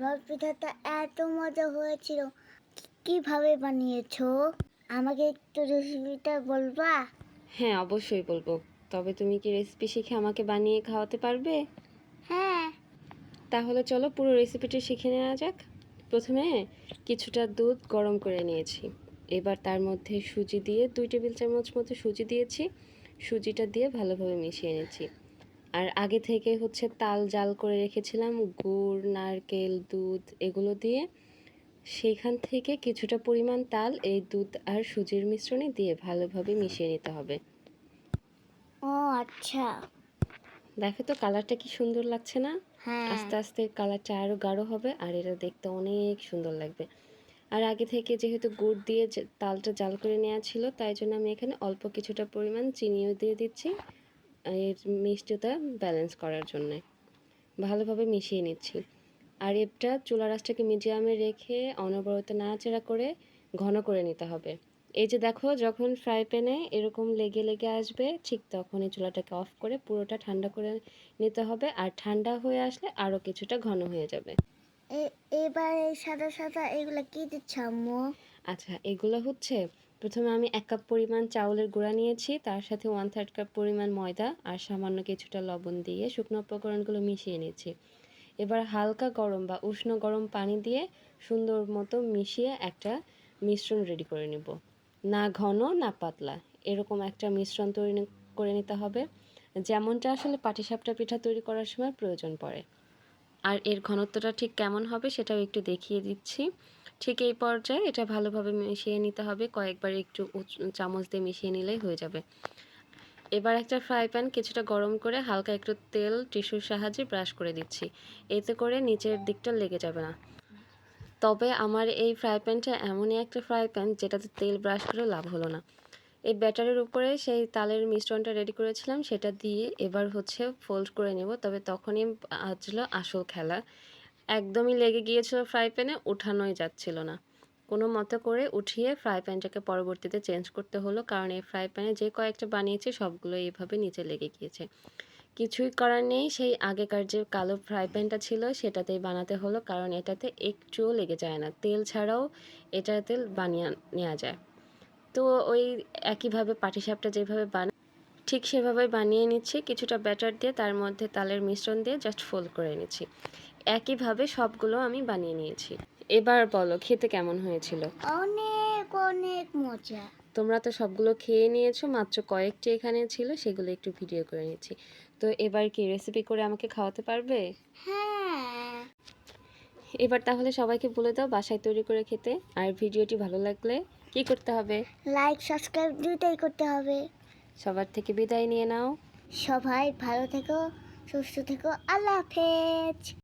রথ পিঠাটা এত মজা হয়েছিল। কীভাবে বানিয়েছো? আমাকে একটু রেসিপিটা বলবা? হ্যাঁ অবশ্যই বলব। তবে তুমি কি রেসিপি শিখে আমাকে বানিয়ে খাওয়াতে পারবে? হ্যাঁ। তাহলে চলো পুরো রেসিপিটা শিখে নেওয়া যাক। প্রথমে কিছুটা দুধ গরম করে নিয়েছি। এবার তার মধ্যে সুজি দিয়ে দুই টেবিল চামচ মতো সুজি দিয়েছি। সুজিটা দিয়ে ভালোভাবে মিশিয়ে নিচ্ছি। আর আগে থেকে হচ্ছে তাল জাল করে রেখেছিলাম গুড় নারকেল দুধ এগুলো দিয়ে। সেইখান থেকে কিছুটা পরিমাণ তাল এই দুধ আর সুজির মিশ্রণে দিয়ে ভালোভাবে মিশিয়ে নিতে হবে। ও আচ্ছা। দেখো তো কালারটা কি সুন্দর লাগছে না? হ্যাঁ। আস্তে আস্তে কালারটা আরও গাঢ় হবে আর এটা দেখতে অনেক সুন্দর লাগবে। আর আগে থেকে যেহেতু গুড় দিয়ে তালটা জাল করে নেওয়া ছিল তাই জন্য আমি এখানে অল্প কিছুটা পরিমাণ চিনিও দিয়ে দিচ্ছি। এর মিষ্টিটা ব্যালেন্স করার জন্যে। ভালোভাবে মিশিয়ে নিচ্ছি। আর এটা চুলা রাসটাকে মিডিয়ামে রেখে অনবরত নাড়াচাড়া করে ঘন করে নিতে হবে। এই যে দেখো যখন ফ্রাই প্যানে এরকম লেগে লেগে আসবে ঠিক তখনই চুলাটাকে অফ করে পুরোটা ঠান্ডা করে নিতে হবে। আর ঠান্ডা হয়ে আসলে আরও কিছুটা ঘন হয়ে যাবে। এবার এই সাদা সাদা এগুলা কি দিচ্ছ আম্মু? আচ্ছা এগুলো হচ্ছে প্রথমে আমি এক কাপ পরিমাণ চাউলের গুঁড়া নিয়েছি, তার সাথে ওয়ান থার্ড কাপ পরিমাণ ময়দা আর সামান্য কিছুটা লবণ দিয়ে শুকনো উপকরণগুলো মিশিয়ে নিয়েছি। এবার হালকা গরম বা উষ্ণ গরম পানি দিয়ে সুন্দর মতো মিশিয়ে একটা মিশ্রণ রেডি করে নেব। না ঘন, না পাতলা, এরকম একটা মিশ্রণ তৈরি করে নিতে হবে। যেমনটা আসলে পাটিসাপটা পিঠা তৈরি করার সময় প্রয়োজন পড়ে। আর এর ঘনত্বটা ঠিক কেমন হবে সেটাও একটু দেখিয়ে দিচ্ছি। ঠিক এই পর্যায়ে এটা ভালোভাবে মিশিয়ে নিতে হবে, কয়েকবার একটু চামচ দিয়ে মিশিয়ে নিলেই হয়ে যাবে। এবার একটা ফ্রাই প্যান কিছুটা গরম করে হালকা একটু তেল, টিস্যুর সাহায্যে ব্রাশ করে দিচ্ছি। এতে করে নিচের দিকটা লেগে যাবে না। তবে আমার এই ফ্রাই প্যানটা এমনই একটা ফ্রাই প্যান যেটাতে তেল ব্রাশ করে লাভ হলো না। এই ব্যাটারের উপরে সেই তালের মিশ্রণটা রেডি করেছিলাম, সেটা দিয়ে এবার হচ্ছে ফোল্ড করে নেব। তবে তখনই ছিল আসল খেলা। একদমই লেগে গিয়েছিল ফ্রাই প্যানে উঠানোই যাচ্ছিল না। কোনো মতো করে উঠিয়ে ফ্রাই প্যানটাকে পরবর্তীতে চেঞ্জ করতে হলো, কারণ এই ফ্রাই প্যানে যে কয়েকটা বানিয়েছি, সবগুলো এইভাবে নিচে লেগে গিয়েছে। কিছুই করার নেই, সেই আগেকার যে কালো ফ্রাই প্যানটা ছিল, সেটাতেই বানাতে হলো, কারণ এটাতে একটুও লেগে যায় না। তেল ছাড়াও এটাতে বানিয়ে নেওয়া যায়। তো ওই একইভাবে পাটিসাপটা যেভাবে বানায় ঠিক সেভাবে বানিয়ে নিচ্ছি। কিছুটা ব্যাটার দিয়ে তার মধ্যে তালের মিশ্রণ দিয়ে জাস্ট ফোল্ড করে নিচ্ছি। একইভাবে সবগুলো আমি বানিয়ে নিয়েছি। এবার বলো খেতে কেমন হয়েছিল? অনেক অনেক মজা। তোমরা তো সবগুলো খেয়ে নিয়েছো মাত্র কয়েকটি এখানে ছিল সেগুলো একটু ভিডিও করে নিচ্ছি। তো এবার কি রেসিপি করে আমাকে খাওয়াতে পারবে? হ্যাঁ এবার তাহলে সবাইকে বলে দাও বাসায় তৈরি করে খেতে। আর ভিডিওটি ভালো লাগলে কি করতে হবে? লাইক সাবস্ক্রাইব দুইটাই করতে হবে। সবার থেকে বিদায় নিয়ে নাও। সবাই ভালো থেকো সুস্থ থেকো। আল্লাহ হাফেজ।